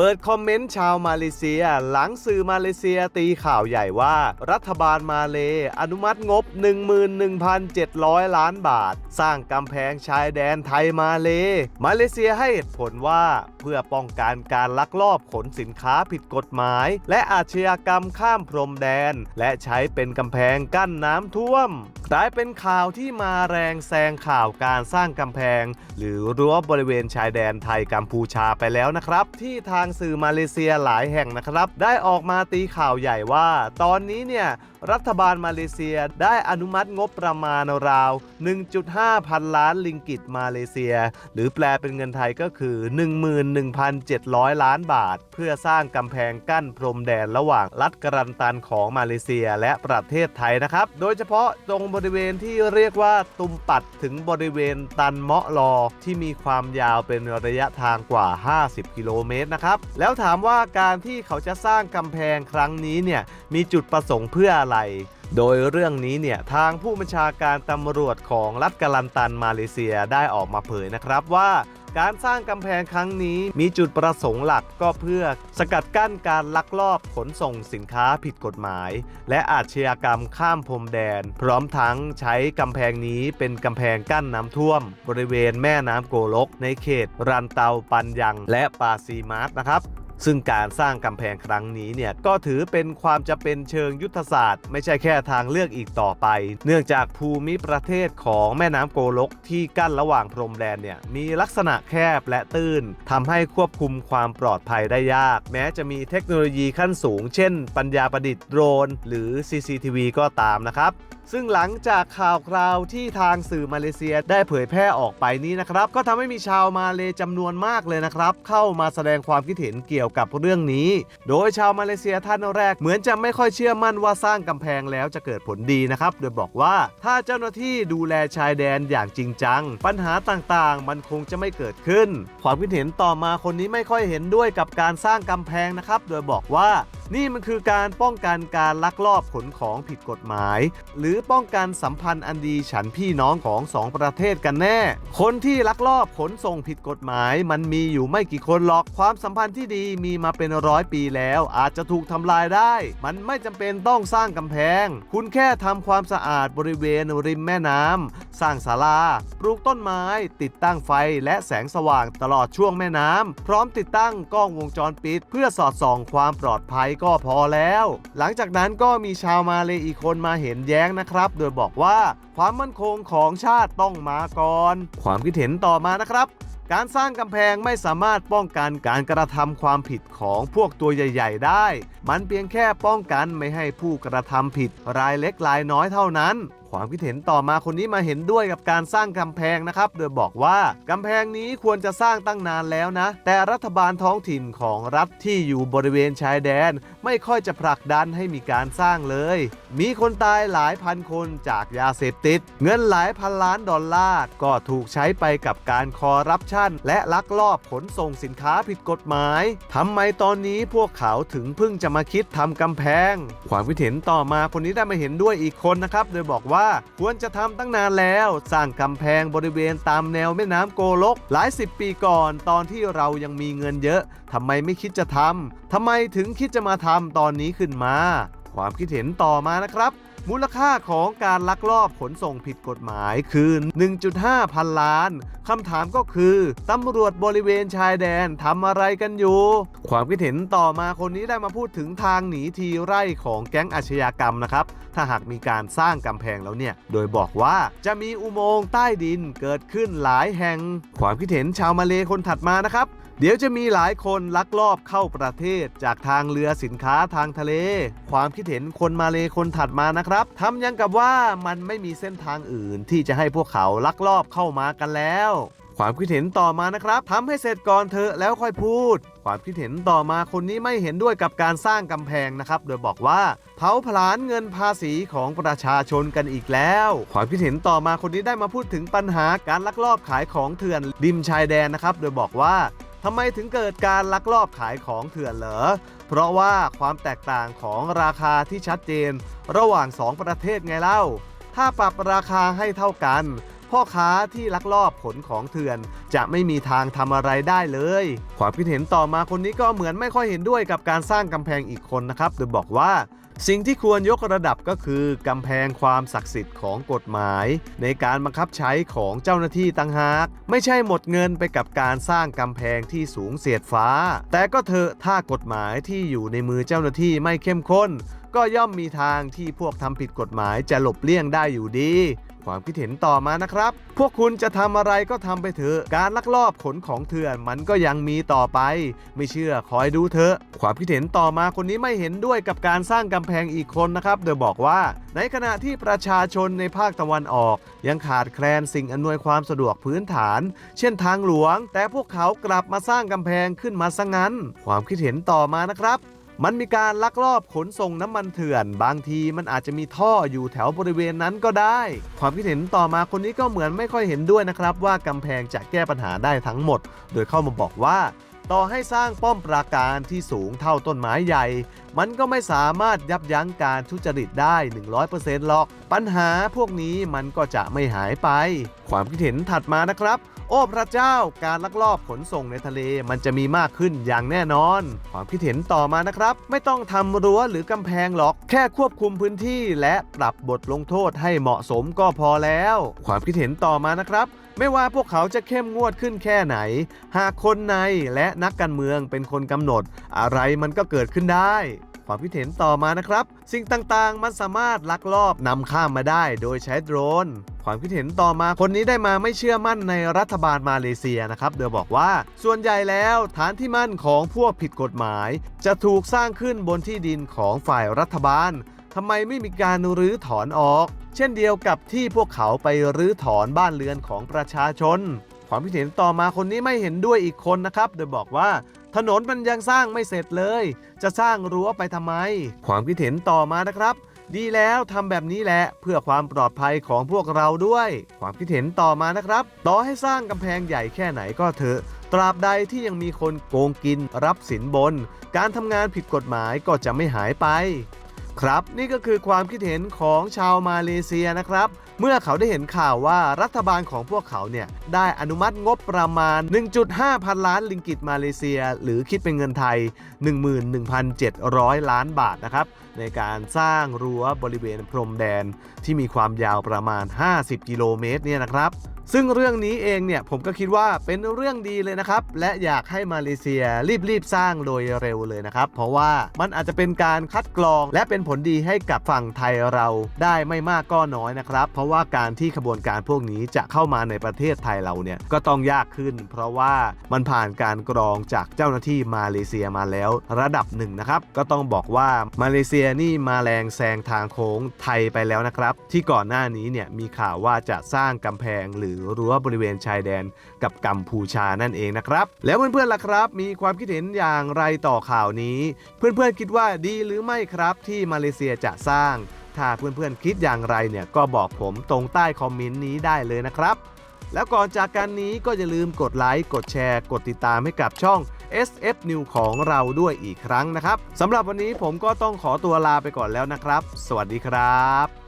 เปิดคอมเมนต์ชาวมาเลเซีย หลังสื่อมาเลเซียตีข่าวใหญ่ว่า รัฐบาลมาเลอนุมัติงบ 11,700 ล้านบาท สร้างกำแพงชายแดนไทยมาเล มาเลเซียให้เหตุผลว่าเพื่อป้องกันการลักลอบขนสินค้าผิดกฎหมาย และอาชญากรรมข้ามพรมแดน และใช้เป็นกำแพงกั้นน้ำท่วมกลายเป็นข่าวที่มาแรงแซงข่าวการสร้างกำแพง หรือรั้วบริเวณชายแดนไทยกัมพูชาไปแล้วนะครับ ที่ทางสื่อมาเลเซียหลายแห่งนะครับ ได้ออกมาตีข่าวใหญ่ว่า ตอนนี้เนี่ยรัฐบาลมาเลเซียได้อนุมัติงบประมาณราว 1.5 พันล้านลิงกิตมาเลเซีย หรือแปลเป็นเงินไทยก็คือ 11,700 ล้านบาท เพื่อสร้างกำแพงกั้นพรมแดนระหว่างรัฐกรันตันของมาเลเซียและประเทศไทยนะครับ โดยเฉพาะตรงบริเวณที่เรียกว่าตุมปัดถึงบริเวณตันเมาะลอที่มีความยาวเป็นระยะทางกว่า 50 กิโลเมตรนะครับ แล้วถามว่าการที่เขาจะสร้างกำแพงครั้งนี้เนี่ยมีจุดประสงค์เพื่ออะไร โดยเรื่องนี้เนี่ยทางผู้บัญชาการตำรวจของรัฐกาลันตันมาเลเซียได้ออกมาเผยนะครับว่าการสร้างกำแพงครั้งนี้มีจุดประสงค์หลักก็เพื่อสกัดกั้นการลักลอบขนส่งสินค้าผิดกฎหมาย และอาชญากรรมข้ามพรมแดน พร้อมทั้งใช้กำแพงนี้เป็นกำแพงกั้นน้ำท่วม บริเวณแม่น้ำโกลก ในเขตรันเตาปันยังและปาซีมาร์ตนะครับ ซึ่งการสร้างกำแพงครั้งนี้เนี่ยก็ถือเป็นความจะเป็นเชิงยุทธศาสตร์ ไม่ใช่แค่ทางเลือกอีกต่อไป เนื่องจากภูมิประเทศของแม่น้ำโกลกที่กั้นระหว่างพรมแดนเนี่ยมีลักษณะแคบและตื้นทำให้ควบคุมความปลอดภัยได้ยาก แม้จะมีเทคโนโลยีขั้นสูง เช่น ปัญญาประดิษฐ์โดรน หรือ CCTV ก็ตามนะครับ ซึ่งหลังจากข่าวคราวที่ทางสื่อมาเลเซียได้เผยแพร่ออกไปนี้นะครับ ก็ทำให้มีชาวมาเลจำนวนมากเลยนะครับ เข้ามาแสดงความคิดเห็นเกี่ยวกับเรื่องนี้ โดยชาวมาเลเซียท่านแรกเหมือนจะไม่ค่อยเชื่อมั่นว่าสร้างกำแพงแล้วจะเกิดผลดีนะครับ โดยบอกว่าถ้าเจ้าหน้าที่ดูแลชายแดนอย่างจริงจัง ปัญหาต่างๆ มันคงจะไม่เกิดขึ้น ความคิดเห็นต่อมาคนนี้ไม่ค่อยเห็นด้วยกับการสร้างกำแพงนะครับ โดยบอกว่า นี่มันคือการป้องกันการลักลอบขนของผิดกฎหมาย หรือป้องกันสัมพันธ์อันดีฉันพี่น้องของสองประเทศกันแน่ คนที่ลักลอบขนส่งผิดกฎหมาย มันมีอยู่ไม่กี่คนหรอกความสัมพันธ์ที่ดีมีมาเป็นร้อยปีแล้ว อาจจะถูกทำลายได้ มันไม่จำเป็นต้องสร้างกำแพง คุณแค่ทำความสะอาดบริเวณริมแม่น้ำสร้างศาลาปลูกต้นไม้ ติดตั้งไฟและแสงสว่างตลอดช่วงแม่น้ำพร้อมติดตั้งกล้องวงจรปิด เพื่อสอดส่องความปลอดภัยก็พอแล้ว หลังจากนั้นก็มีชาวมาเลอีกคนมาเห็นแย้งนะครับ โดยบอกว่าความมั่นคงของชาติต้องมาก่อน ความคิดเห็นต่อมานะครับการสร้างกำแพงไม่สามารถป้องกันการกระทำความผิดของพวกตัวใหญ่ ๆ ได้ มันเพียงแค่ป้องกันไม่ให้ผู้กระทำผิดรายเล็กรายน้อยเท่านั้น ความคิดเห็นต่อมาคนนี้มาเห็นด้วยกับการสร้างกำแพงนะครับ โดยบอกว่ากำแพงนี้ควรจะสร้างตั้งนานแล้วนะ แต่รัฐบาลท้องถิ่นของรัฐที่อยู่บริเวณชายแดน ไม่ค่อยจะผลักดันให้มีการสร้างเลย มีคนตายหลายพันคนจากยาเสพติด เงินหลายพันล้านดอลลาร์ก็ถูกใช้ไปกับการคอร์รัปชันและลักลอบขนส่งสินค้าผิดกฎหมายทำไมตอนนี้พวกเขาถึงเพิ่งจะมาคิดทำกำแพง ความคิดเห็นต่อมาคนนี้ได้มาเห็นด้วยอีกคนนะครับ โดยบอกว่าควรจะทำตั้งนานแล้ว สร้างกำแพงบริเวณตามแนวแม่น้ำโกลก หลายสิบปีก่อน ตอนที่เรายังมีเงินเยอะทำไมไม่คิดจะทำทำไมถึงคิดจะมาทำตอนนี้ขึ้นมา ความคิดเห็นต่อมานะครับ มูลค่าของการลักลอบขนส่งผิดกฎหมายคือ 1.5 พันล้าน คำถามก็คือตำรวจบริเวณชายแดนทำอะไรกันอยู่ ความคิดเห็นต่อมาคนนี้ได้มาพูดถึงทางหนีทีไร่ของแก๊งอาชญากรรมนะครับ ถ้าหากมีการสร้างกำแพงแล้วเนี่ย โดยบอกว่าจะมีอุโมงค์ใต้ดินเกิดขึ้นหลายแห่ง ความคิดเห็นชาวมาเลคนถัดมานะครับ เดี๋ยวจะมีหลายคนลักลอบเข้าประเทศ จากทางเรือสินค้าทางทะเล ความคิดเห็นคนมาเลคนถัดมานะครับทำยังกับว่ามันไม่มีเส้นทางอื่นที่จะให้พวกเขาลักลอบเข้ามากันแล้วความคิดเห็นต่อมานะครับทำให้เสร็จก่อนเถอแล้วค่อยพูด ความคิดเห็นต่อมาคนนี้ไม่เห็นด้วยกับการสร้างกำแพงนะครับ โดยบอกว่าเผาผลาญเงินภาษีของประชาชนกันอีกแล้ว ความคิดเห็นต่อมาคนนี้ได้มาพูดถึงปัญหาการลักลอบขายของเถื่อนริมชายแดนนะครับ โดยบอกว่า ทำไมถึงเกิดการลักลอบขายของเถื่อนเหรอ เพราะว่าความแตกต่างของราคาที่ชัดเจน ระหว่าง 2 ประเทศไงเล่า ถ้าปรับราคาให้เท่ากัน พ่อค้าที่ลักลอบขนของเถื่อน จะไม่มีทางทำอะไรได้เลย ความคิดเห็นต่อมาคนนี้ก็เหมือนไม่ค่อยเห็นด้วยกับการสร้างกำแพงอีกคนนะครับ โดยบอกว่า สิ่งที่ควรยกระดับก็คือกำแพงความศักดิ์สิทธิ์ของกฎหมาย ในการบังคับใช้ของเจ้าหน้าที่ต่างหาก ไม่ใช่หมดเงินไปกับการสร้างกำแพงที่สูงเสียดฟ้า แต่ก็เถอะถ้ากฎหมายที่อยู่ในมือเจ้าหน้าที่ไม่เข้มข้น ก็ย่อมมีทางที่พวกทำผิดกฎหมายจะหลบเลี่ยงได้อยู่ดี ความคิดเห็นต่อมานะครับ พวกคุณจะทำอะไรก็ทำไปเถอะ การลักลอบขนของเถื่อนมันก็ยังมีต่อไป ไม่เชื่อคอยดูเถอะ ความคิดเห็นต่อมาคนนี้ไม่เห็นด้วยกับการสร้างกำแพงอีกคนนะครับ โดยบอกว่า ในขณะที่ประชาชนในภาคตะวันออก ยังขาดแคลนสิ่งอำนวยความสะดวกพื้นฐาน เช่นทางหลวง แต่พวกเขากลับมาสร้างกำแพงขึ้นมาซะงั้น ความคิดเห็นต่อมานะครับ มันมีการลักลอบขนส่งน้ำมันเถื่อน บางทีมันอาจจะมีท่ออยู่แถวบริเวณนั้นก็ได้ ความคิดเห็นต่อมาคนนี้ก็เหมือนไม่ค่อยเห็นด้วยนะครับ ว่ากำแพงจะแก้ปัญหาได้ทั้งหมด โดยเข้ามาบอกว่าต่อให้สร้างป้อมปราการที่สูงเท่าต้นไม้ใหญ่ มันก็ไม่สามารถยับยั้งการทุจริตได้ 100%หรอก ปัญหาพวกนี้มันก็จะไม่หายไป ความคิดเห็นถัดมานะครับ โอ้พระเจ้าการลักลอบขนส่งในทะเลมันจะมีมากขึ้นอย่างแน่นอน ความคิดเห็นต่อมานะครับ ไม่ต้องทำรั้วหรือกำแพงหรอก แค่ควบคุมพื้นที่และปรับบทลงโทษให้เหมาะสมก็พอแล้ว ความคิดเห็นต่อมานะครับไม่ว่าพวกเขาจะเข้มงวดขึ้นแค่ไหน หากคนในและนักการเมืองเป็นคนกำหนด อะไรมันก็เกิดขึ้นได้ ความคิดเห็นต่อมานะครับ สิ่งต่างๆ มันสามารถลักลอบนำข้ามมาได้โดยใช้โดรน ความคิดเห็นต่อมาคนนี้ได้มาไม่เชื่อมั่นในรัฐบาลมาเลเซียนะครับโดยบอกว่า ส่วนใหญ่แล้วฐานที่มั่นของพวกผิดกฎหมาย จะถูกสร้างขึ้นบนที่ดินของฝ่ายรัฐบาลทำไมไม่มีการรื้อถอนออก เช่นเดียวกับที่พวกเขาไปรื้อถอนบ้านเรือนของประชาชน ความคิดเห็นต่อมาคนนี้ไม่เห็นด้วยอีกคนนะครับ โดยบอกว่า ถนนมันยังสร้างไม่เสร็จเลย จะสร้างรั้วไปทำไม ความคิดเห็นต่อมานะครับ ดีแล้วทำแบบนี้แหละ เพื่อความปลอดภัยของพวกเราด้วย ความคิดเห็นต่อมานะครับ ต่อให้สร้างกำแพงใหญ่แค่ไหนก็เถอะตราบใดที่ยังมีคนโกงกินรับสินบน การทำงานผิดกฎหมายก็จะไม่หายไป ครับ นี่ก็คือความคิดเห็นของชาวมาเลเซียนะครับ เมื่อเขาได้เห็นข่าวว่ารัฐบาลของพวกเขาเนี่ย ได้อนุมัติงบประมาณ 1.5 พันล้านลิงกิตมาเลเซีย หรือคิดเป็นเงินไทย 11,700 ล้านบาทนะครับ ในการสร้างรั้วบริเวณพรมแดนที่มีความยาวประมาณ 50 กิโลเมตรเนี่ยนะครับ ซึ่งเรื่องนี้เองเนี่ยผมก็คิดว่าเป็นเรื่องดีเลยนะครับ และอยากให้มาเลเซียรีบๆสร้างโดยเร็วเลยนะครับ เพราะว่ามันอาจจะเป็นการคัดกรอง และเป็นผลดีให้กับฝั่งไทยเราได้ไม่มากก็น้อยนะครับ เพราะว่าการที่ขบวนการพวกนี้จะเข้ามาในประเทศไทยเราเนี่ยก็ต้องยากขึ้น เพราะว่ามันผ่านการกรองจากเจ้าหน้าที่มาเลเซียมาแล้ว ระดับหนึ่งนะครับก็ต้องบอกว่ามาเลเซียยนี่มาแรงแซงทางโค้งไทยไปแล้วนะครับ ที่ก่อนหน้านี้เนี่ยมีข่าวว่าจะสร้างกำแพงหรือรั้วบริเวณชายแดนกับกัมพูชานั่นเองนะครับ แล้วเพื่อนๆล่ะครับ มีความคิดเห็นอย่างไรต่อข่าวนี้ เพื่อนๆคิดว่าดีหรือไม่ครับ ที่มาเลเซียจะสร้าง ถ้าเพื่อนๆคิดอย่างไรเนี่ยก็บอกผมตรงใต้คอมเมนต์นี้ได้เลยนะครับ แล้วก่อนจากกันนี้ก็อย่าลืมกดไลค์กดแชร์ กดติดตามให้กับช่อง SF New ของเราด้วยอีกครั้งนะครับสำหรับวันนี้ผมก็ต้องขอตัวลาไปก่อนแล้วนะครับ สวัสดีครับ